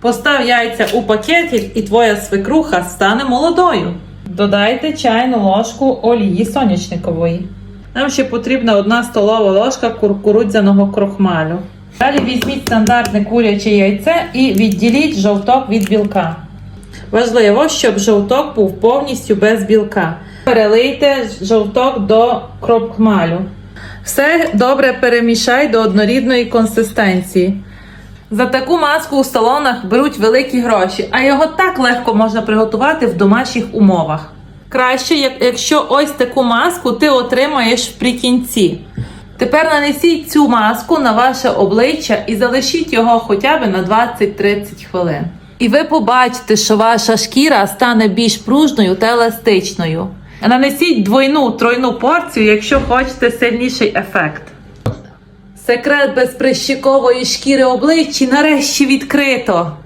Постав яйця у пакетик і твоя свекруха стане молодою. Додайте чайну ложку олії соняшникової. Нам ще потрібна одна столова ложка кукурудзяного крохмалю. Далі візьміть стандартне куряче яйце і відділіть жовток від білка. Важливо, щоб жовток був повністю без білка. Перелийте жовток до крохмалю. Все добре перемішай до однорідної консистенції. За таку маску у салонах беруть великі гроші, а його так легко можна приготувати в домашніх умовах. Краще, якщо ось таку маску ти отримаєш вприкінці. Тепер нанесіть цю маску на ваше обличчя і залишіть його хоча б на 20-30 хвилин. І ви побачите, що ваша шкіра стане більш пружною та еластичною. Нанесіть двойну тройну порцію, якщо хочете сильніший ефект. Секрет безприщикової шкіри обличчя нарешті відкрито.